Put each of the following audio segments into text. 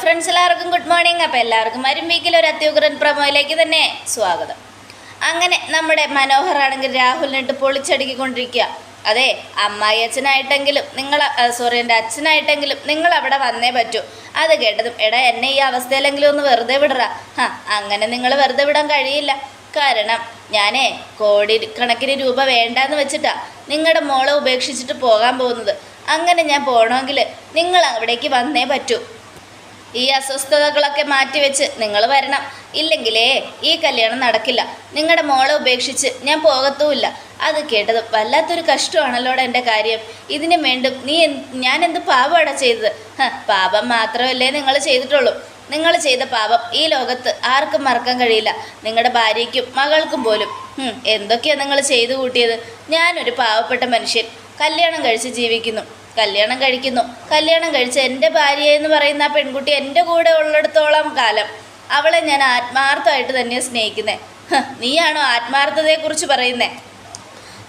Friends എല്ലാവർക്കും good morning അപ്പോൾ എല്ലാവർക്കും മരുമ്പീക്കിൽ ഒരു അത്യുഗ്രൻ പ്രമോയിലേക്ക് തന്നെ സ്വാഗതം. അങ്ങനെ നമ്മുടെ മനോഹറാണെങ്കിൽ രാഹുലിനിട്ട് പൊളിച്ചടുക്കിക്കൊണ്ടിരിക്കുക. അതെ അമ്മായി അച്ഛനായിട്ടെങ്കിലും നിങ്ങൾ സോറി എന്റെ അച്ഛനായിട്ടെങ്കിലും നിങ്ങൾ അവിടെ വന്നേ പറ്റൂ. അത് കേട്ടതും എടാ എന്നെ ഈ അവസ്ഥയിലെങ്കിലും ഒന്ന് വെറുതെ വിടറ. ഹാ അങ്ങനെ നിങ്ങൾ വെറുതെ വിടാൻ കഴിയില്ല. കാരണം ഞാനേ കോടി കണക്കിന് രൂപ വേണ്ടാന്ന് വെച്ചിട്ടാ നിങ്ങളുടെ മോളെ ഉപേക്ഷിച്ചിട്ട് പോകാൻ പോകുന്നത്. അങ്ങനെ ഞാൻ പോകണമെങ്കിൽ നിങ്ങൾ അവിടേക്ക് വന്നേ പറ്റൂ. ഈ അസ്വസ്ഥതകളൊക്കെ മാറ്റിവെച്ച് നിങ്ങൾ വരണം. ഇല്ലെങ്കിലേ ഈ കല്യാണം നടക്കില്ല. നിങ്ങളുടെ മോളെ ഉപേക്ഷിച്ച് ഞാൻ പോകത്തുമില്ല. അത് കേട്ടത് വല്ലാത്തൊരു കഷ്ടമാണല്ലോടെ എന്റെ കാര്യം. ഇതിനു വേണ്ടും നീ ഞാൻ എന്ത് പാപമാണ് ചെയ്തത്? പാപം മാത്രമല്ലേ നിങ്ങൾ ചെയ്തിട്ടുള്ളൂ. നിങ്ങൾ ചെയ്ത പാപം ഈ ലോകത്ത് ആർക്കും മറക്കാൻ കഴിയില്ല. നിങ്ങളുടെ ഭാര്യയ്ക്കും മകൾക്കും പോലും. എന്തൊക്കെയാണ് നിങ്ങൾ ചെയ്തു കൂട്ടിയത്? ഞാനൊരു പാവപ്പെട്ട മനുഷ്യൻ. കല്യാണം കഴിച്ച് ജീവിക്കുന്നു. കല്യാണം കഴിക്കുന്നു. കല്യാണം കഴിച്ച് എന്റെ ഭാര്യ എന്ന് പറയുന്ന ആ പെൺകുട്ടി എന്റെ കൂടെ ഉള്ളിടത്തോളം കാലം അവളെ ഞാൻ ആത്മാർത്ഥമായിട്ട് തന്നെ സ്നേഹിക്കുന്നത് നീയാണോ ആത്മാർത്ഥതയെക്കുറിച്ച് പറയുന്നത്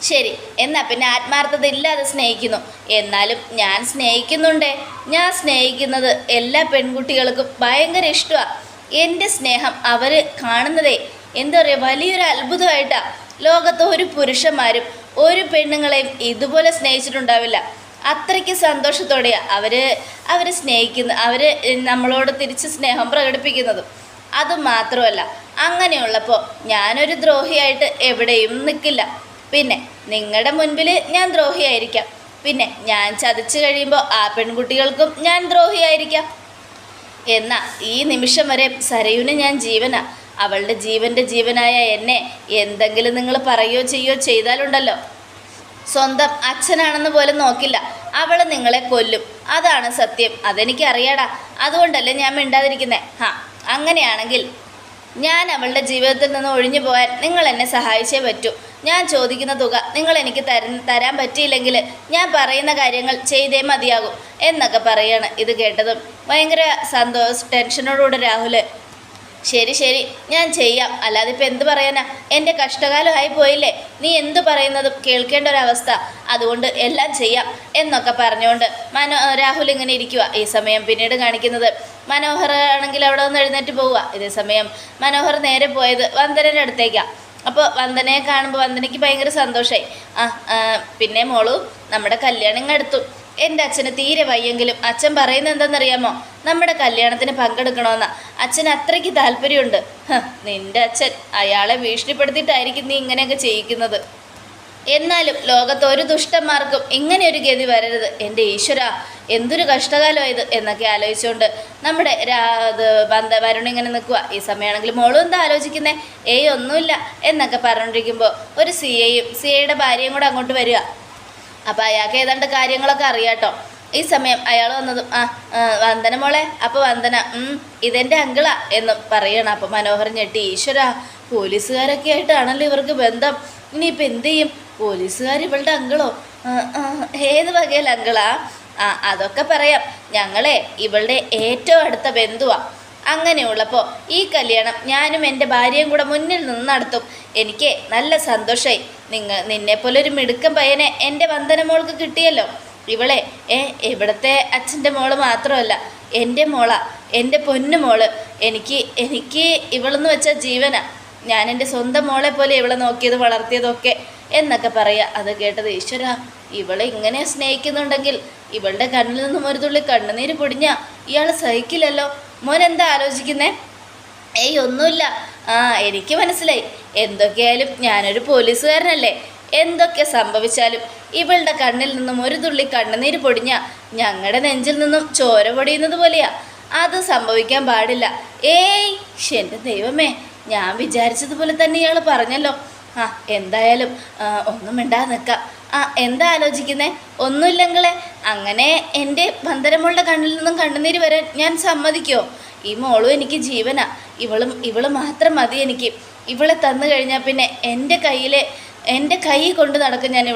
ശരി എന്നാൽ പിന്നെ ആത്മാർത്ഥത ഇല്ലാതെ സ്നേഹിക്കുന്നു. എന്നാലും ഞാൻ സ്നേഹിക്കുന്നുണ്ടേ. ഞാൻ സ്നേഹിക്കുന്നത് എല്ലാ പെൺകുട്ടികൾക്കും ഭയങ്കര ഇഷ്ടമാണ് എന്റെ സ്നേഹം അവർ കാണുന്നതേ. എന്താ പറയുക വലിയൊരു അത്ഭുതമായിട്ടാണ് ലോകത്ത് ഒരു പുരുഷന്മാരും ഒരു പെണ്ണുങ്ങളെയും ഇതുപോലെ സ്നേഹിച്ചിട്ടുണ്ടാവില്ല. അത്രയ്ക്ക് സന്തോഷത്തോടെയാണ് അവർ അവരെ സ്നേഹിക്കുന്ന അവർ നമ്മളോട് തിരിച്ച് സ്നേഹം പ്രകടിപ്പിക്കുന്നതും. അതുമാത്രമല്ല അങ്ങനെയുള്ളപ്പോൾ ഞാനൊരു ദ്രോഹിയായിട്ട് എവിടെയും നിൽക്കില്ല പിന്നെ നിങ്ങളുടെ മുൻപിൽ ഞാൻ ദ്രോഹിയായിരിക്കാം. പിന്നെ ഞാൻ ചതിച്ചു കഴിയുമ്പോൾ ആ പെൺകുട്ടികൾക്കും ഞാൻ ദ്രോഹിയായിരിക്കാം. എന്നാൽ ഈ നിമിഷം വരെ സരയുന് ഞാൻ ജീവനാ. അവളുടെ ജീവന്റെ ജീവനായ എന്നെ എന്തെങ്കിലും നിങ്ങൾ പറയുകയോ ചെയ്യുകയോ ചെയ്താലുണ്ടല്ലോ. സ്വന്തം അച്ഛനാണെന്ന് പോലും നോക്കില്ല. അവൾ നിങ്ങളെ കൊല്ലും. അതാണ് സത്യം. അതെനിക്ക് അറിയാടാ അതുകൊണ്ടല്ലേ ഞാൻ മിണ്ടാതിരിക്കുന്നേ. ഹാ അങ്ങനെയാണെങ്കിൽ ഞാൻ അവളുടെ ജീവിതത്തിൽ നിന്ന് ഒഴിഞ്ഞു പോയാൽ നിങ്ങൾ എന്നെ സഹായിച്ചേ പറ്റൂ. ഞാൻ ചോദിക്കുന്ന തുക നിങ്ങൾ എനിക്ക് തര തരാൻ പറ്റിയില്ലെങ്കിൽ ഞാൻ പറയുന്ന കാര്യങ്ങൾ ചെയ്തേ മതിയാകും എന്നൊക്കെ പറയാണ് ഇത് കേട്ടതും. ഭയങ്കര സന്തോഷ ടെൻഷനോടുകൂടെ രാഹുൽ ശരി ശരി. ഞാൻ ചെയ്യാം. അല്ലാതെ ഇപ്പം എന്ത് പറയാനാ? എന്റെ കഷ്ടകാലമായി പോയില്ലേ? നീ എന്ത് പറയുന്നതും കേൾക്കേണ്ട ഒരവസ്ഥ. അതുകൊണ്ട് എല്ലാം ചെയ്യാം എന്നൊക്കെ പറഞ്ഞുകൊണ്ട് മനോ രാഹുൽ ഇങ്ങനെ ഇരിക്കുക ഈ സമയം പിന്നീട് കാണിക്കുന്നത് മനോഹർ ആണെങ്കിൽ അവിടെ ഒന്ന് എഴുന്നേറ്റ് പോവുക. ഇതേ സമയം മനോഹർ നേരെ പോയത് വന്ദനയുടെ അടുത്തേക്കാണ് അപ്പോൾ വന്ദനയെ കാണുമ്പോൾ വന്ദനയ്ക്ക് ഭയങ്കര സന്തോഷമായി ആ പിന്നെ മോളു നമ്മുടെ കല്യാണം അടുത്തു. എന്റെ അച്ഛന് തീരെ വയ്യെങ്കിലും അച്ഛൻ പറയുന്നത് എന്തെന്നറിയാമോ നമ്മുടെ കല്യാണത്തിന് പങ്കെടുക്കണമെന്നാ അച്ഛന് അത്രയ്ക്ക് താല്പര്യമുണ്ട്. നിന്റെ അച്ഛൻ അയാളെ ഭീഷണിപ്പെടുത്തിയിട്ടായിരിക്കും നീ ഇങ്ങനെയൊക്കെ ചെയ്യിക്കുന്നത്. എന്നാലും ലോകത്ത് ഒരു ദുഷ്ടന്മാർക്കും ഇങ്ങനെ ഒരു ഗതി വരരുത്. എന്റെ ഈശ്വര എന്തൊരു കഷ്ടകാലമായത് എന്നൊക്കെ ആലോചിച്ചുകൊണ്ട് നമ്മുടെ വരുണ ബന്ധ വരുൺ ഇങ്ങനെ നിൽക്കുക ഈ സമയമാണെങ്കിൽ മോളും എന്താ ആലോചിക്കുന്നേ? ഏയ് ഒന്നുമില്ല എന്നൊക്കെ പറഞ്ഞുകൊണ്ടിരിക്കുമ്പോൾ ഒരു സി എയും സി എയുടെ ഭാര്യയും കൂടെ അങ്ങോട്ട് വരിക. അപ്പോൾ അയാൾക്ക് ഏതാണ്ട് കാര്യങ്ങളൊക്കെ അറിയാട്ടോ. ഈ സമയം അയാൾ വന്നതും ആ വന്ദന മോളെ അപ്പോൾ വന്ദന ഉം, ഇതെന്റെ അങ്കിളാ എന്ന് പറയണം. അപ്പോൾ മനോഹർ ഞെട്ടി ഈശ്വര പോലീസുകാരൊക്കെ ആയിട്ടാണല്ലോ ഇവർക്ക് ബന്ധം. ഇനിയിപ്പോൾ എന്ത് ചെയ്യും? പോലീസുകാർ ഇവളുടെ അങ്കിളോ? ഏത് വകയിൽ അങ്കിളാ? ആ അതൊക്കെ പറയാം. ഞങ്ങളെ ഇവളുടെ ഏറ്റവും അടുത്ത ബന്ധുവാ. അങ്ങനെയുള്ളപ്പോൾ ഈ കല്യാണം ഞാനും എന്റെ ഭാര്യയും കൂടെ മുന്നിൽ നിന്ന് നടത്തും. എനിക്ക് നല്ല സന്തോഷമായി നിങ്ങൾ നിന്നെപ്പോലൊരു മിടുക്കൻ പയ്യനെ എന്റെ വന്ദനമോൾക്ക് കിട്ടിയല്ലോ. ഇവളെ ഏ ഇവിടുത്തെ അച്ഛന്റെ മോൾ മാത്രമല്ല എന്റെ മോളാ എന്റെ പൊന്നു മോൾ. എനിക്ക് എനിക്ക് ഇവളെന്ന് വെച്ചാൽ ജീവന. ഞാൻ എന്റെ സ്വന്തം മോളെ പോലെ ഇവളെ നോക്കിയത് വളർത്തിയതൊക്കെ എന്നൊക്കെ പറയുക അത് കേട്ടത് ഈശ്വര. ഇവളെ ഇങ്ങനെ സ്നേഹിക്കുന്നുണ്ടെങ്കിൽ ഇവളുടെ കണ്ണിൽ നിന്നും ഒരു തുള്ളി കണ്ണുനീര് പൊടിഞ്ഞ ഇയാൾ സഹിക്കില്ലല്ലോ. മോൻ എന്താ ആലോചിക്കുന്നേ? ഏയ് ഒന്നുമില്ല. ആ എനിക്ക് മനസ്സിലായി. എന്തൊക്കെയായാലും ഞാനൊരു പോലീസുകാരനല്ലേ. എന്തൊക്കെ സംഭവിച്ചാലും ഇവളുടെ കണ്ണിൽ നിന്നും ഒരു തുള്ളി കണ്ണുനീര് പൊടിഞ്ഞ ഞങ്ങളുടെ നെഞ്ചിൽ നിന്നും ചോര പൊടിയുന്നത് പോലെയാ. അത് സംഭവിക്കാൻ പാടില്ല. ഏയ് എന്റെ ദൈവമേ ഞാൻ വിചാരിച്ചതുപോലെ തന്നെ ഇയാൾ പറഞ്ഞല്ലോ. ആ എന്തായാലും ഒന്നും മിണ്ടാതെ നിൽക്കാം ആ എന്താ ആലോചിക്കുന്നേ? ഒന്നുമില്ലെങ്കിലേ അങ്ങനെ എന്റെ ബന്ധനമുള്ള കണ്ണിൽ നിന്നും കണ്ണുനീര് വരാൻ ഞാൻ സമ്മതിക്കോ? ഈ മോളും എനിക്ക് ജീവനാ. ഇവളും ഇവൾ മാത്രം മതി എനിക്ക്. ഇവളെ തന്നു കഴിഞ്ഞാൽ പിന്നെ എന്റെ കയ്യിലെ എന്റെ കൈ കൊണ്ട് നടക്കും ഞാൻ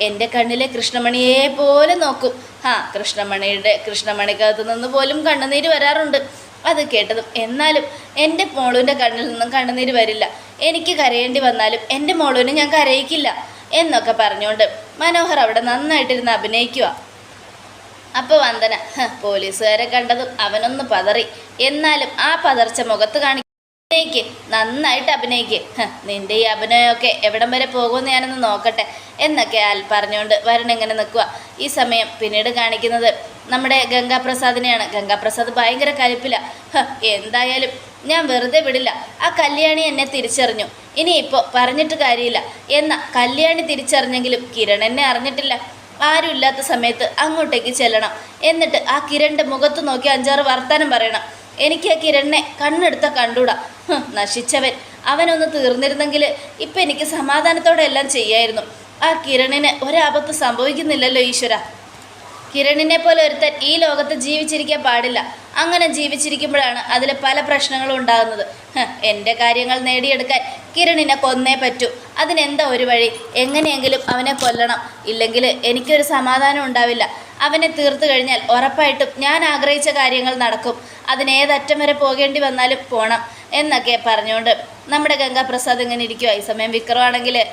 എന്റെ കണ്ണിലെ കൃഷ്ണമണിയെ പോലെ നോക്കും. ആ കൃഷ്ണമണിയുടെ കൃഷ്ണമണിക്കകത്ത് നിന്ന് പോലും കണ്ണുനീര് വരാറുണ്ട്. അത് കേട്ടതും എന്നാലും എന്റെ മോളുവിന്റെ കണ്ണിൽ നിന്നും കണ്ണുനീര് വരില്ല. എനിക്ക് കരയേണ്ടി വന്നാലും എന്റെ മോളുവിനെ ഞാൻ കരയിക്കില്ല എന്നൊക്കെ പറഞ്ഞുകൊണ്ട് മനോഹർ അവിടെ നന്നായിട്ടിരുന്ന് അഭിനയിക്കുക അപ്പോൾ വന്ദന "ഹ്, പോലീസുകാരെ കണ്ടതും അവനൊന്ന് പതറി. എന്നാലും ആ പതർച്ച മുഖത്ത് കാണി അഭിനയിക്ക്. നന്നായിട്ട് അഭിനയിക്ക്. നിന്റെ ഈ അഭിനയമൊക്കെ എവിടം വരെ പോകുമെന്ന് ഞാനൊന്ന് നോക്കട്ടെ. എന്നൊക്കെ ആൽ പറഞ്ഞുകൊണ്ട് വരുൺ എങ്ങനെ നിൽക്കുക ഈ സമയം പിന്നീട് കാണിക്കുന്നത് നമ്മുടെ ഗംഗാപ്രസാദിനെയാണ്. ഗംഗാപ്രസാദ് ഭയങ്കര കലിപ്പില്ല എന്തായാലും ഞാൻ വെറുതെ വിടില്ല. ആ കല്യാണി എന്നെ തിരിച്ചറിഞ്ഞു. ഇനിയിപ്പോൾ പറഞ്ഞിട്ട് കാര്യമില്ല. എന്ന കല്യാണി തിരിച്ചറിഞ്ഞെങ്കിലും കിരൺ എന്നെ അറിഞ്ഞിട്ടില്ല. ആരും ഇല്ലാത്ത സമയത്ത് അങ്ങോട്ടേക്ക് ചെല്ലണം. എന്നിട്ട് ആ കിരണിന്റെ മുഖത്ത് നോക്കി അഞ്ചാറ് വർത്താനം പറയണം. എനിക്ക് ആ കിരണിനെ കണ്ണെടുത്ത കണ്ടൂടാ. നശിച്ചവൻ. അവനൊന്ന് തീർന്നിരുന്നെങ്കിൽ ഇപ്പം എനിക്ക് സമാധാനത്തോടെ എല്ലാം ചെയ്യായിരുന്നു. ആ കിരണിന് ഒരാപത്ത് സംഭവിക്കുന്നില്ലല്ലോ ഈശ്വര. കിരണിനെ പോലെ ഒരുത്തൻ ഈ ലോകത്ത് ജീവിച്ചിരിക്കാൻ പാടില്ല. അങ്ങനെ ജീവിച്ചിരിക്കുമ്പോഴാണ് അതിൽ പല പ്രശ്നങ്ങളും ഉണ്ടാകുന്നത്. എന്റെ കാര്യങ്ങൾ നേടിയെടുക്കാൻ കിരണിനെ കൊന്നേ പറ്റൂ. അതിനെന്താ ഒരു വഴി? എങ്ങനെയെങ്കിലും അവനെ കൊല്ലണം. ഇല്ലെങ്കിൽ എനിക്കൊരു സമാധാനം ഉണ്ടാവില്ല. അവനെ തീർത്തു കഴിഞ്ഞാൽ ഉറപ്പായിട്ടും ഞാൻ ആഗ്രഹിച്ച കാര്യങ്ങൾ നടക്കും. അതിനേതറ്റം വരെ പോകേണ്ടി വന്നാലും പോണം. എന്നൊക്കെ പറഞ്ഞുകൊണ്ട് നമ്മുടെ ഗംഗാപ്രസാദ് ഇങ്ങനെ ഇരിക്കുക ഈ സമയം വിക്രമാണെങ്കിൽ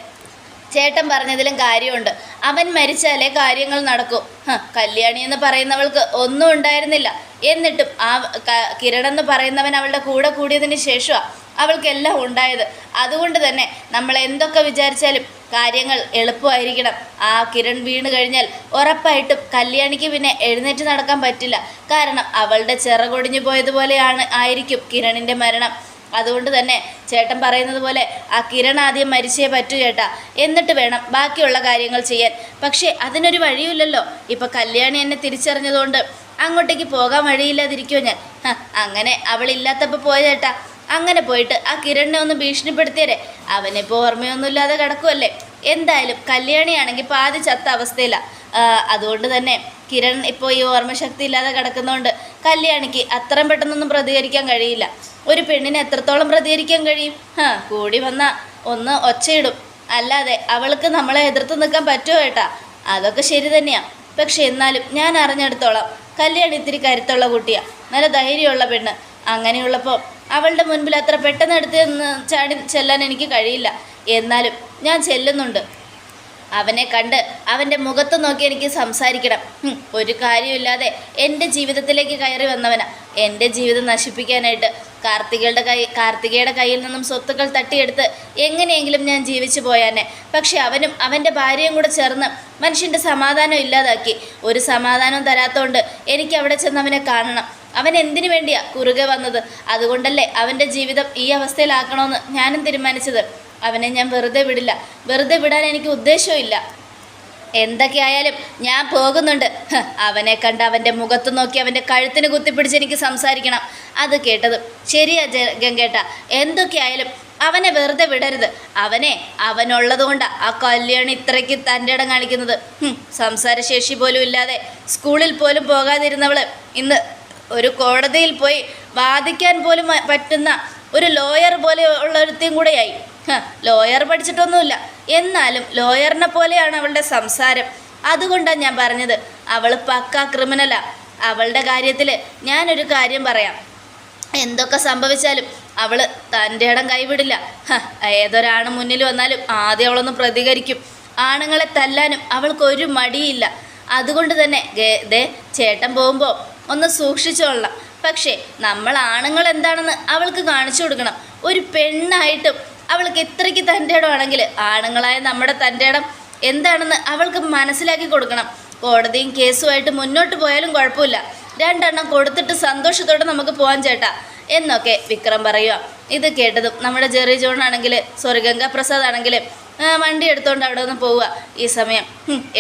ചേട്ടൻ പറഞ്ഞതിലും കാര്യമുണ്ട്. അവൻ മരിച്ചാലേ കാര്യങ്ങൾ നടക്കും. കല്യാണി എന്ന് പറയുന്നവൾക്ക് ഒന്നും ഉണ്ടായിരുന്നില്ല. എന്നിട്ടും ആ കിരൺ എന്ന് പറയുന്നവൻ അവളുടെ കൂടെ കൂടിയതിന് ശേഷമാണ് അവൾക്കെല്ലാം ഉണ്ടായത്. അതുകൊണ്ട് തന്നെ നമ്മൾ എന്തൊക്കെ വിചാരിച്ചാലും കാര്യങ്ങൾ എളുപ്പമായിരിക്കണം. ആ കിരൺ വീണ് കഴിഞ്ഞാൽ ഉറപ്പായിട്ടും കല്യാണിക്ക് പിന്നെ എഴുന്നേറ്റ് നടക്കാൻ പറ്റില്ല. കാരണം അവളുടെ ചിറകൊടിഞ്ഞു പോയതുപോലെയാണ് ആയിരിക്കും കിരണിന്റെ മരണം. അതുകൊണ്ട് തന്നെ ചേട്ടൻ പറയുന്നത് പോലെ ആ കിരൺ ആദ്യം മരിച്ചേ പറ്റൂ ചേട്ടാ. എന്നിട്ട് വേണം ബാക്കിയുള്ള കാര്യങ്ങൾ ചെയ്യാൻ. പക്ഷേ അതിനൊരു വഴിയുമില്ലല്ലോ. ഇപ്പം കല്യാണി എന്നെ തിരിച്ചറിഞ്ഞതുകൊണ്ട് അങ്ങോട്ടേക്ക് പോകാൻ വഴിയില്ലാതിരിക്കുമോ ഞാൻ? അങ്ങനെ അവളില്ലാത്തപ്പോൾ പോയ ചേട്ടാ. അങ്ങനെ പോയിട്ട് ആ കിരണിനെ ഒന്ന് ഭീഷണിപ്പെടുത്തിയരെ. അവനിപ്പോൾ ഓർമ്മയൊന്നുമില്ലാതെ കിടക്കുമല്ലേ എന്തായാലും കല്യാണിയാണെങ്കിൽ പാതി ചത്ത അവസ്ഥയിലാണ് അതുകൊണ്ട് തന്നെ കിരൺ ഇപ്പോൾ ഈ ഓർമ്മശക്തി ഇല്ലാതെ കിടക്കുന്നതുകൊണ്ട് കല്യാണിക്ക് അത്രയും പെട്ടെന്നൊന്നും പ്രതികരിക്കാൻ കഴിയില്ല. ഒരു പെണ്ണിനെ എത്രത്തോളം പ്രതികരിക്കാൻ കഴിയും? കൂടി വന്ന ഒന്ന് ഒച്ചയിടും. അല്ലാതെ അവൾക്ക് നമ്മളെ എതിർത്ത് നിൽക്കാൻ പറ്റുമോ ഏട്ടാ? അതൊക്കെ ശരി തന്നെയാണ് പക്ഷെ എന്നാലും ഞാൻ അറിഞ്ഞെടുത്തോളാം. കല്യാണി ഇത്തിരി കരുത്തുള്ള കുട്ടിയാണ് നല്ല ധൈര്യമുള്ള പെണ്ണ്. അങ്ങനെയുള്ളപ്പോൾ അവളുടെ മുൻപിൽ അത്ര പെട്ടെന്ന് എടുത്ത് ചാടി ചെല്ലാൻ എനിക്ക് കഴിയില്ല. എന്നാലും ഞാൻ ചെല്ലുന്നുണ്ട്. അവനെ കണ്ട് അവന്റെ മുഖത്ത് നോക്കി എനിക്ക് സംസാരിക്കണം. ഒരു കാര്യമില്ലാതെ എന്റെ ജീവിതത്തിലേക്ക് കയറി വന്നവനാ. എന്റെ ജീവിതം നശിപ്പിക്കാനായിട്ട് കാർത്തികയുടെ കൈ കാർത്തികയുടെ കയ്യിൽ നിന്നും സ്വത്തുക്കൾ തട്ടിയെടുത്ത് എങ്ങനെയെങ്കിലും ഞാൻ ജീവിച്ചു പോയാനെ. പക്ഷെ അവനും അവന്റെ ഭാര്യയും കൂടെ ചേർന്ന് മനുഷ്യന്റെ സമാധാനം ഇല്ലാതാക്കി. ഒരു സമാധാനം തരാത്തതുകൊണ്ട് എനിക്ക് അവിടെ ചെന്ന് അവനെ കാണണം. അവൻ എന്തിനു വേണ്ടിയാ കുറുകെ വന്നത്? അതുകൊണ്ടല്ലേ അവന്റെ ജീവിതം ഈ അവസ്ഥയിലാക്കണമെന്ന് ഞാനും തീരുമാനിച്ചത്. അവനെ ഞാൻ വെറുതെ വിടില്ല. വെറുതെ വിടാൻ എനിക്ക് ഉദ്ദേശവും എന്തൊക്കെയായാലും ഞാൻ പോകുന്നുണ്ട്. അവനെ കണ്ട് അവന്റെ മുഖത്ത് നോക്കി അവന്റെ കഴുത്തിന് കുത്തിപ്പിടിച്ച് എനിക്ക് സംസാരിക്കണം. അത് കേട്ടത് ശരിയാ ഗംഗേട്ട എന്തൊക്കെയായാലും അവനെ വെറുതെ വിടരുത്. അവനെ അവനുള്ളതുകൊണ്ടാണ് ആ കല്യാണി ഇത്രയ്ക്ക് തന്റെ ഇടം കാണിക്കുന്നത്. സംസാരശേഷി പോലും ഇല്ലാതെ സ്കൂളിൽ പോലും പോകാതിരുന്നവൾ ഇന്ന് ഒരു കോടതിയിൽ പോയി വാദിക്കാൻ പോലും പറ്റുന്ന ഒരു ലോയർ പോലെ ഉള്ള കൂടെയായി. ലോയർ പഠിച്ചിട്ടൊന്നുമില്ല. എന്നാലും ലോയറിനെ പോലെയാണ് അവളുടെ സംസാരം. അതുകൊണ്ടാണ് ഞാൻ പറഞ്ഞത് അവൾ പക്ക ക്രിമിനലാ അവളുടെ കാര്യത്തിൽ ഞാനൊരു കാര്യം പറയാം. എന്തൊക്കെ സംഭവിച്ചാലും അവൾ തന്റെ ഇടം കൈവിടില്ല. ഏതൊരാണ് മുന്നിൽ വന്നാലും ആദ്യം അവളൊന്ന് പ്രതികരിക്കും. ആണുങ്ങളെ തല്ലാനും അവൾക്കൊരു മടിയില്ല. അതുകൊണ്ട് തന്നെ ദേ ചേട്ടൻ പോകുമ്പോൾ ഒന്ന് സൂക്ഷിച്ചോളണം പക്ഷേ നമ്മൾ ആണുങ്ങൾ എന്താണെന്ന് അവൾക്ക് കാണിച്ചു കൊടുക്കണം. ഒരു പെണ്ണായിട്ടും അവൾക്ക് ഇത്രയ്ക്ക് തന്റെ ഇടമാണെങ്കിൽ ആണുങ്ങളായ നമ്മുടെ തന്റെ ഇടം എന്താണെന്ന് അവൾക്ക് മനസ്സിലാക്കി കൊടുക്കണം. കോടതിയും കേസുമായിട്ട് മുന്നോട്ട് പോയാലും കുഴപ്പമില്ല. രണ്ടെണ്ണം കൊടുത്തിട്ട് സന്തോഷത്തോടെ നമുക്ക് പോകാൻ ചേട്ടാ. എന്നൊക്കെ വിക്രം പറയുക ഇത് കേട്ടതും നമ്മുടെ ജെറി ജോൺ ആണെങ്കിൽ സോറി ഗംഗാ പ്രസാദ് ആണെങ്കിൽ വണ്ടി എടുത്തുകൊണ്ട് അവിടെ നിന്ന് പോവുക ഈ സമയം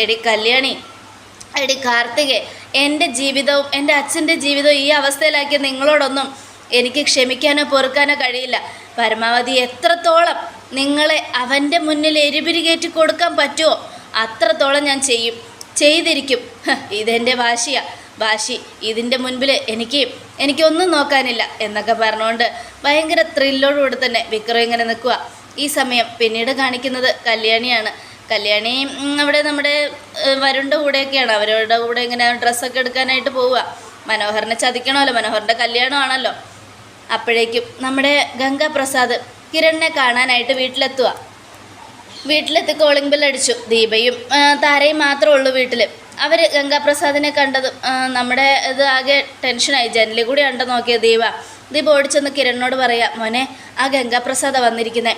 എടി കല്യാണി എടി കാർത്തികെ എന്റെ ജീവിതവും എന്റെ അച്ഛന്റെ ജീവിതവും ഈ അവസ്ഥയിലാക്കിയ നിങ്ങളോടൊന്നും എനിക്ക് ക്ഷമിക്കാനോ പൊറുക്കാനോ കഴിയില്ല. പരമാവധി എത്രത്തോളം നിങ്ങളെ അവന്റെ മുന്നിൽ എരിപിരി കയറ്റി കൊടുക്കാൻ പറ്റുമോ അത്രത്തോളം ഞാൻ ചെയ്യും. ചെയ്തിരിക്കും. ഇതെന്റെ വാശിയാണ് വാശി ഇതിന്റെ മുൻപിൽ എനിക്ക് എനിക്കൊന്നും നോക്കാനില്ല എന്നൊക്കെ പറഞ്ഞുകൊണ്ട് ഭയങ്കര ത്രില്ലോടുകൂടി തന്നെ വിക്രം ഇങ്ങനെ നിൽക്കുക ഈ സമയം പിന്നീട് കാണിക്കുന്നത് കല്യാണിയാണ്. കല്യാണി അവിടെ നമ്മുടെ വരുണ്ട കൂടെയൊക്കെയാണ്. അവരുടെ കൂടെ ഇങ്ങനെ ഡ്രസ്സൊക്കെ എടുക്കാനായിട്ട് പോവുക മനോഹറിനെ ചതിക്കണമല്ലോ. മനോഹറിന്റെ കല്യാണമാണല്ലോ. അപ്പോഴേക്കും നമ്മുടെ ഗംഗാപ്രസാദ് കിരണിനെ കാണാനായിട്ട് വീട്ടിലെത്തുക വീട്ടിലെത്തി കോളിംഗ് ബെൽ അടിച്ചു. ദീപയും താരയും മാത്രമേ ഉള്ളൂ വീട്ടിൽ അവർ ഗംഗാപ്രസാദിനെ കണ്ടതും നമ്മുടെ ഇത് ആകെ ടെൻഷനായി ജനലിൽ കൂടി ഉണ്ടോ നോക്കിയ ദീപ. ദീപ ഓടിച്ചെന്ന് കിരണിനോട് പറയാം മോനെ ആ ഗംഗാപ്രസാദ വന്നിരിക്കുന്നത്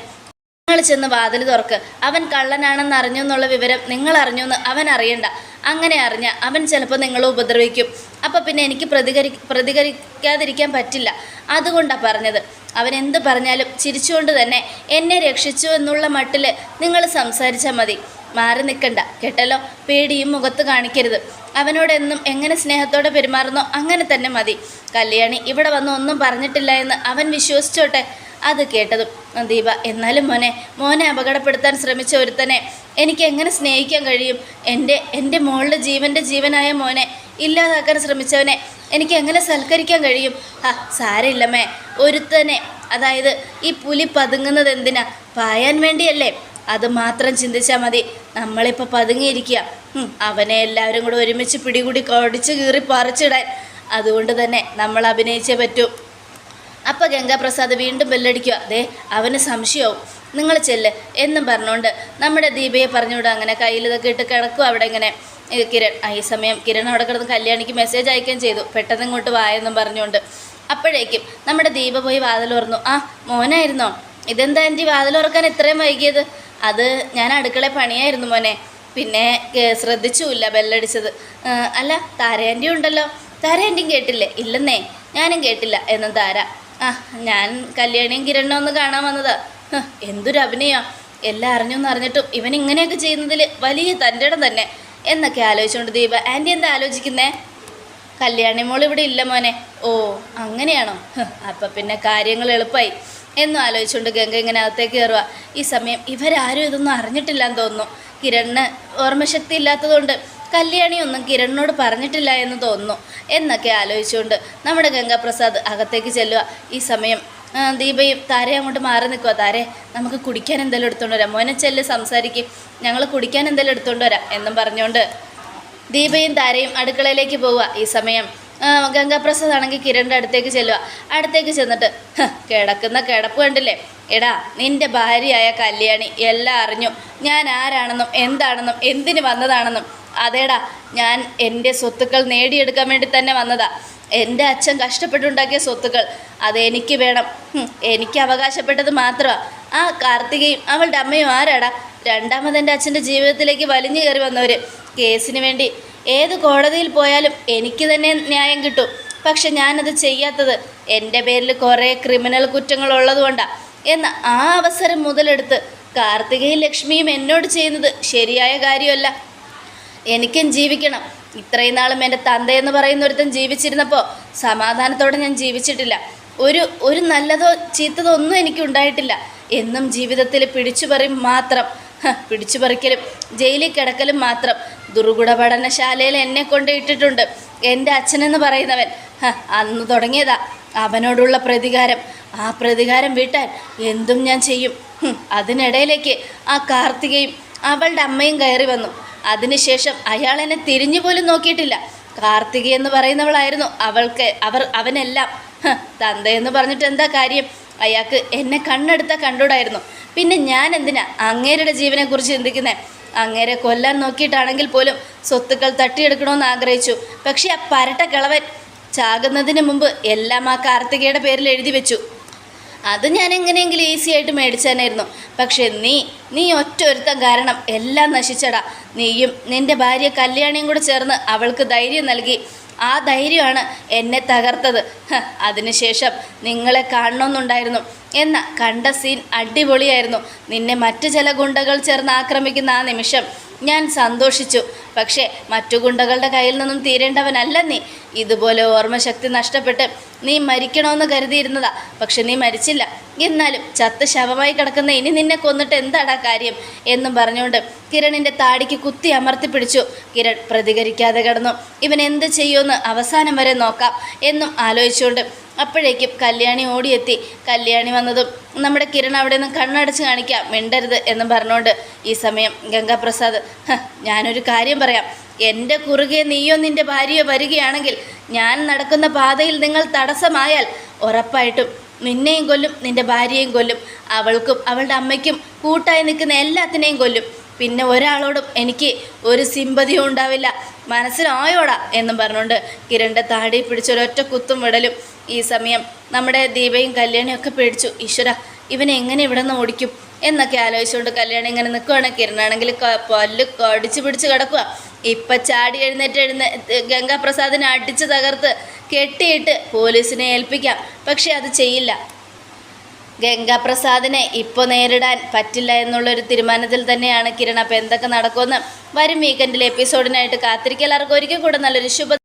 നിങ്ങൾ ചെന്ന് വാതിൽ തുറക്ക്. അവൻ കള്ളനാണെന്ന് അറിഞ്ഞു എന്നുള്ള വിവരം നിങ്ങൾ അറിഞ്ഞു എന്ന് അവൻ അറിയണ്ട. അങ്ങനെ അറിഞ്ഞ അവൻ ചിലപ്പോൾ നിങ്ങളെ ഉപദ്രവിക്കും. അപ്പം പിന്നെ എനിക്ക് പ്രതികരി പ്രതികരിക്കാതിരിക്കാൻ പറ്റില്ല. അതുകൊണ്ടാണ് പറഞ്ഞത്. അവൻ എന്ത് പറഞ്ഞാലും ചിരിച്ചുകൊണ്ട് തന്നെ എന്നെ രക്ഷിച്ചു എന്നുള്ള മട്ടിൽ നിങ്ങൾ സംസാരിച്ചാൽ മതി. മാറി നിൽക്കണ്ട. കേട്ടല്ലോ? പേടിയും മുഖത്ത് കാണിക്കരുത്. അവനോട് എന്നും എങ്ങനെ സ്നേഹത്തോടെ പെരുമാറുന്നോ അങ്ങനെ തന്നെ മതി. കല്യാണി ഇവിടെ വന്ന് ഒന്നും പറഞ്ഞിട്ടില്ല എന്ന് അവൻ വിശ്വസിച്ചോട്ടെ? അത് കേട്ടതും. ദീപ എന്നാലും മോനെ മോനെ അപകടപ്പെടുത്താൻ ശ്രമിച്ച ഒരുത്തനെ എനിക്ക് എങ്ങനെ സ്നേഹിക്കാൻ കഴിയും? എന്റെ എന്റെ മോളുടെ ജീവന്റെ ജീവനായ മോനെ ഇല്ലാതാക്കാൻ ശ്രമിച്ചവനെ എനിക്ക് എങ്ങനെ സൽക്കരിക്കാൻ കഴിയും? ആ സാരമില്ലമ്മേ. ഒരുത്തനെ അതായത് ഈ പുലി പതുങ്ങുന്നത് എന്തിനാ? പായാൻ വേണ്ടിയല്ലേ? അത് മാത്രം ചിന്തിച്ചാൽ മതി. നമ്മളിപ്പോൾ പതുങ്ങിയിരിക്കുക അവനെ എല്ലാവരും കൂടെ ഒരുമിച്ച് പിടികൂടി കൊടിച്ച് കീറി പറിച്ചിടാൻ. അതുകൊണ്ട് തന്നെ നമ്മൾ അഭിനയിച്ചേ പറ്റൂ. അപ്പോൾ ഗംഗാപ്രസാദ് വീണ്ടും ബെല്ലടിക്കുക അതെ അവന് സംശയവും. നിങ്ങൾ ചെല്ല്. എന്നും പറഞ്ഞുകൊണ്ട് നമ്മുടെ ദീപയെ പറഞ്ഞുവിടുക അങ്ങനെ കയ്യിൽ ഇതൊക്കെ ഇട്ട് കിടക്കും അവിടെ ഇങ്ങനെ. കിരൺ ഈ സമയം കിരൺ അവിടെ കിടന്ന് കല്യാണിക്ക് മെസ്സേജ് അയക്കുകയും ചെയ്തു. പെട്ടെന്ന് ഇങ്ങോട്ട് വായെന്നും പറഞ്ഞുകൊണ്ട്. അപ്പോഴേക്കും നമ്മുടെ ദീപ പോയി വാതിൽ തുറന്നു ആ മോനായിരുന്നോ? ഇതെന്താ എന്റെ വാതിൽ തുറക്കാൻ ഇത്രയും വൈകിയത്? അത് ഞാൻ അടുക്കള പണിയായിരുന്നു മോനെ. പിന്നെ ശ്രദ്ധിച്ചുമില്ല ബെല്ലടിച്ചത്. അല്ല താരേന്റെ ഉണ്ടല്ലോ. താരേന്റെയും കേട്ടില്ലേ? ഇല്ലെന്നേ ഞാനും കേട്ടില്ല. എന്നും താര. ആ ഞാൻ കല്യാണിയും കിരണോ ഒന്ന് കാണാൻ വന്നതാ. എന്തൊരു അഭിനയോ. എല്ലാം അറിഞ്ഞൊന്നും അറിഞ്ഞിട്ടും ഇവൻ ഇങ്ങനെയൊക്കെ ചെയ്യുന്നതിൽ വലിയ തന്റെ ഇടം തന്നെ. എന്നൊക്കെ ആലോചിച്ചുകൊണ്ട് ദീപ ആന്റി എന്താ ആലോചിക്കുന്നേ? കല്യാണി മോൾ ഇവിടെ ഇല്ല മോനെ. ഓ അങ്ങനെയാണോ? അപ്പം പിന്നെ കാര്യങ്ങൾ എളുപ്പമായി എന്നും ആലോചിച്ചുകൊണ്ട് ഗംഗ ഇങ്ങനെ അകത്തേക്ക് കയറുക ഈ സമയം ഇവരാരും ഇതൊന്നും അറിഞ്ഞിട്ടില്ലാന്ന് തോന്നുന്നു. കിരണിന് ഓർമ്മശക്തി ഇല്ലാത്തതുകൊണ്ട് കല്യാണിയൊന്നും കിരണിനോട് പറഞ്ഞിട്ടില്ല എന്ന് തോന്നുന്നു. എന്നൊക്കെ ആലോചിച്ചുകൊണ്ട് നമ്മുടെ ഗംഗാപ്രസാദ് അകത്തേക്ക് ചെല്ലുക ഈ സമയം ദീപയും താരയും അങ്ങോട്ട് മാറി നിൽക്കുക താരെ നമുക്ക് കുടിക്കാൻ എന്തെങ്കിലും എടുത്തുകൊണ്ട് വരാം. മോനെ ചെല്ല് സംസാരിക്കും. ഞങ്ങൾ കുടിക്കാൻ എന്തെങ്കിലും എടുത്തുകൊണ്ട് വരാം എന്നും പറഞ്ഞുകൊണ്ട് ദീപയും താരയും അടുക്കളയിലേക്ക് പോവുക ഈ സമയം ഗംഗാപ്രസാദ് ആണെങ്കിൽ കിരണിന്റെ അടുത്തേക്ക് ചെല്ലുക. അടുത്തേക്ക് ചെന്നിട്ട് കിടക്കുന്ന കിടപ്പ് കണ്ടില്ലേ? എടാ നിന്റെ ഭാര്യയായ കല്യാണി എല്ലാം അറിഞ്ഞു. ഞാൻ ആരാണെന്നും എന്താണെന്നും എന്തിന് വന്നതാണെന്നും. അതേടാ ഞാൻ എന്റെ സ്വത്തുക്കൾ നേടിയെടുക്കാൻ വേണ്ടി തന്നെ വന്നതാ. എന്റെ അച്ഛൻ കഷ്ടപ്പെട്ടുണ്ടാക്കിയ സ്വത്തുക്കൾ. അതെനിക്ക് വേണം. എനിക്ക് അവകാശപ്പെട്ടത് മാത്രമാണ് ആ കാർത്തികയും അവളുടെ അമ്മയും ആരാടാ? രണ്ടാമത് എന്റെ അച്ഛന്റെ ജീവിതത്തിലേക്ക് വലിഞ്ഞു കയറി വന്നവർ കേസിന് വേണ്ടി ഏത് കോടതിയിൽ പോയാലും എനിക്ക് തന്നെ ന്യായം കിട്ടും. പക്ഷെ ഞാനത് ചെയ്യാത്തത് എന്റെ പേരിൽ കുറേ ക്രിമിനൽ കുറ്റങ്ങൾ ഉള്ളതുകൊണ്ടാണ് എന്ന ആ അവസരം മുതലെടുത്ത് കാർത്തികയും ലക്ഷ്മിയും എന്നോട് ചെയ്യുന്നത് ശരിയായ കാര്യമല്ല. എനിക്കും ജീവിക്കണം. ഇത്രയും നാളും എന്റെ തന്തയെന്ന് പറയുന്ന ഒരുത്തൻ ജീവിച്ചിരുന്നപ്പോൾ സമാധാനത്തോടെ ഞാൻ ജീവിച്ചിട്ടില്ല. ഒരു ഒരു നല്ലതോ ചീത്തതോ ഒന്നും എനിക്ക് ഉണ്ടായിട്ടില്ല എന്നും ജീവിതത്തിൽ പിടിച്ചുപറിയും മാത്രം. ഹ, പിടിച്ചുപറിക്കലും ജയിലിൽ കിടക്കലും മാത്രം ദുർഗുണ പഠനശാലയിൽ എന്നെ കൊണ്ട് ഇട്ടിട്ടുണ്ട്. എന്റെ അച്ഛനെന്ന് പറയുന്നവൻ. അന്ന് തുടങ്ങിയതാ അവനോടുള്ള പ്രതികാരം. ആ പ്രതികാരം വീട്ടാൻ എന്തും ഞാൻ ചെയ്യും. അതിനിടയിലേക്ക് ആ കാർത്തികയും അവളുടെ അമ്മയും കയറി വന്നു. അതിനുശേഷം അയാൾ എന്നെ തിരിഞ്ഞു പോലും നോക്കിയിട്ടില്ല. കാർത്തിക എന്ന് പറയുന്നവളായിരുന്നു അവൾക്ക് അവർ അവനെല്ലാം. തന്തയെന്ന് പറഞ്ഞിട്ട് എന്താ കാര്യം? അയാൾക്ക് എന്നെ കണ്ണെടുത്ത കണ്ടൂടായിരുന്നു. പിന്നെ ഞാൻ എന്തിനാ അങ്ങേരുടെ ജീവനെക്കുറിച്ച് ചിന്തിക്കുന്നത് അങ്ങേരെ കൊല്ലാൻ നോക്കിയിട്ടാണെങ്കിൽ പോലും സ്വത്തുക്കൾ തട്ടിയെടുക്കണമെന്ന് ആഗ്രഹിച്ചു. പക്ഷേ ആ പരട്ട കിളവൻ ചാകുന്നതിന് മുമ്പ് എല്ലാം ആ കാർത്തികയുടെ പേരിൽ എഴുതി വെച്ചു. അത് ഞാൻ എങ്ങനെയെങ്കിലും ഈസി ആയിട്ട് മേടിച്ചാനായിരുന്നു. പക്ഷേ നീ നീ ഒറ്റ ഒരുത്തം കാരണം എല്ലാം നശിച്ചടാ. നീയും നിന്റെ ഭാര്യ കല്യാണിയും കൂടെ ചേർന്ന് അവൾക്ക് ധൈര്യം നൽകി. ആ ധൈര്യമാണ് എന്നെ തകർത്തത്. അതിനുശേഷം നിങ്ങളെ കാണണമെന്നുണ്ടായിരുന്നു. എന്ന കണ്ട സീൻ അടിപൊളിയായിരുന്നു. നിന്നെ മറ്റു ചില ഗുണ്ടകൾ ചേർന്ന് ആക്രമിക്കുന്ന ആ നിമിഷം ഞാൻ സന്തോഷിച്ചു. പക്ഷേ മറ്റു ഗുണ്ടകളുടെ കയ്യിൽ നിന്നും തീരേണ്ടവനല്ല നീ. ഇതുപോലെ ഓർമ്മശക്തി നഷ്ടപ്പെട്ട് നീ മരിക്കണമെന്ന് കരുതിയിരുന്നതാ. പക്ഷെ നീ മരിച്ചില്ല. എന്നാലും ചത്ത് ശവമായി കിടക്കുന്ന ഇനി നിന്നെ കൊന്നിട്ട് എന്താടാ കാര്യം എന്നും പറഞ്ഞുകൊണ്ട് കിരണിന്റെ താടിക്ക് കുത്തി അമർത്തി പിടിച്ചു. കിരൺ പ്രതികരിക്കാതെ കിടന്നു. ഇവൻ എന്ത് ചെയ്യുമെന്ന് അവസാനം വരെ നോക്കാം എന്നും ആലോചിച്ചുകൊണ്ട് അപ്പോഴേക്കും കല്യാണി ഓടിയെത്തി. കല്യാണി വന്നതും നമ്മുടെ കിരൺ അവിടെ നിന്ന് കണ്ണടച്ച് കാണിക്കാം മിണ്ടരുത് എന്ന് പറഞ്ഞുകൊണ്ട് ഈ സമയം ഗംഗാപ്രസാദ് "ഹ, ഞാനൊരു കാര്യം പറയാം. എന്റെ കുറുകെ നീയോ നിന്റെ ഭാര്യയോ വരികയാണെങ്കിൽ ഞാൻ നടക്കുന്ന പാതയിൽ നിങ്ങൾ തടസ്സമായാൽ ഉറപ്പായിട്ടും നിന്നെയും കൊല്ലും നിന്റെ ഭാര്യയെയും കൊല്ലും. അവൾക്കും അവളുടെ അമ്മയ്ക്കും കൂട്ടായി നിൽക്കുന്ന എല്ലാത്തിനെയും കൊല്ലും. പിന്നെ ഒരാളോടും എനിക്ക് ഒരു സിമ്പതിയും ഉണ്ടാവില്ല. മനസ്സിലായോടാ എന്നും പറഞ്ഞുകൊണ്ട് കിരണിന്റെ താടി പിടിച്ചൊരൊറ്റ കുത്തും വിടലും ഈ സമയം നമ്മുടെ ദീപയും കല്യാണിയും ഒക്കെ പേടിച്ചു. ഈശ്വര ഇവനെ എങ്ങനെ ഇവിടെ നിന്ന് ഓടിക്കും? എന്നൊക്കെ ആലോചിച്ചുകൊണ്ട് കല്യാണി ഇങ്ങനെ നിൽക്കുവാണ് കിരണാണെങ്കിൽ പല്ല് കടിച്ചു പിടിച്ച് കിടക്കുക ഇപ്പം ചാടി എഴുന്നേറ്റ് എഴുന്നേ ഗംഗാപ്രസാദിനെ അടിച്ച് തകർത്ത് കെട്ടിയിട്ട് പോലീസിനെ ഏൽപ്പിക്കാം. പക്ഷെ അത് ചെയ്യില്ല. ഗംഗാപ്രസാദിനെ ഇപ്പോൾ നേരിടാൻ പറ്റില്ല എന്നുള്ളൊരു തീരുമാനത്തിൽ തന്നെയാണ് കിരണ അപ്പോൾ എന്തൊക്കെ നടക്കുമെന്ന് വരും വീക്കെൻഡിലെ എപ്പിസോഡിനായിട്ട് കാത്തിരിക്കുക. എല്ലാവർക്കും ഒരിക്കൽ കൂടെ നല്ലൊരു ശുഭ